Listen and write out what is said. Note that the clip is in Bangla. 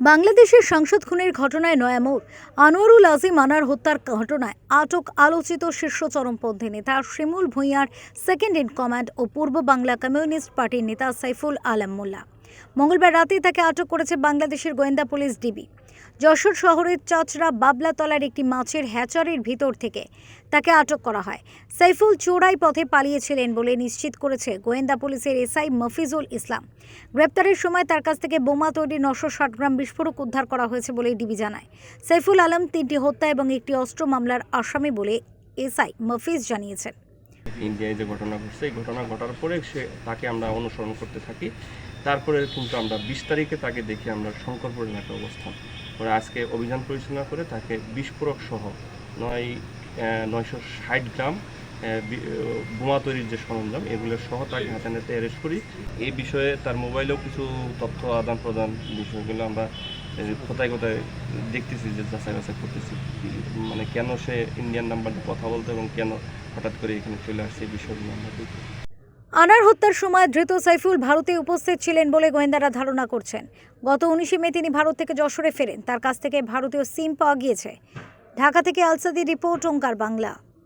বাংলাদেশের সাংসদ খুনের ঘটনায় নয়ামোড় আনোয়ারুল আজিম আনার হত্যার ঘটনায় আটক আলোচিত শীর্ষ চরমপন্থী নেতা শিমুল ভূঁইয়ার সেকেন্ড ইন কমান্ড ও পূর্ব বাংলা কমিউনিস্ট পার্টির নেতা সাইফুল আলম মোল্লা। মঙ্গলবার রাতেই তাকে আটক করেছে বাংলাদেশের গোয়েন্দা পুলিশ ডিবি। যশোর শহরের চাচড়া বাবলাতলার একটি মাছের হ্যাচারির ভিতর থেকে তাকে আটক করা হয়। সাইফুল চোরাই পথে পালিয়েছিলেন বলে নিশ্চিত করেছে গোয়েন্দা পুলিশের এসআই মফিজুল ইসলাম। গ্রেপ্তারের সময় তার কাছ থেকে বোমা তৈরি নশো ষাট গ্রাম বিস্ফোরক উদ্ধার করা হয়েছে বলে ডিবি জানায়। সাইফুল আলম, তিনটি হত্যা এবং একটি অস্ত্র মামলার আসামি বলে এসআই মফিজ জানিয়েছেন। ইন্ডিয়ায় যে ঘটনা ঘটছে, এই ঘটনা ঘটার পরে সে তাকে আমরা অনুসরণ করতে থাকি। তারপরে কিন্তু আমরা বিশ তারিখে তাকে দেখি আমরা শঙ্করপুর এলাকায় অবস্থান পরে আজকে অভিযান পরিচালনা করে তাকে বিস্ফোরক সহ নয় নয়শো ষাট গ্রাম বোমা তৈরির যে সরঞ্জাম, এগুলো সহ তাকে হাতে নাতে অ্যারেস্ট করি। এই বিষয়ে তার মোবাইলেও কিছু তথ্য আদান প্রদান বিষয়গুলো আমরা কোথায় কোথায় দেখতেছি, যে যাচাই বাছাই করতেছি মানে কেন সে ইন্ডিয়ান নাম্বার কথা বলতো এবং কেন হঠাৎ করে এখানে চলে আসছে এই বিষয়গুলো আমরা দেখি আনার হত্যার সময় ধৃত সাইফুল ভারতে উপস্থিত ছিলেন বলে গোয়েন্দারা ধারণা করছেন। গত উনিশে মে তিনি ভারত থেকে যশোরে ফেরেন। তার কাছ থেকে ভারতীয় সিম পাওয়া গিয়েছে। ঢাকা থেকে আলসাদি রিপোর্ট, ওঙ্কার বাংলা।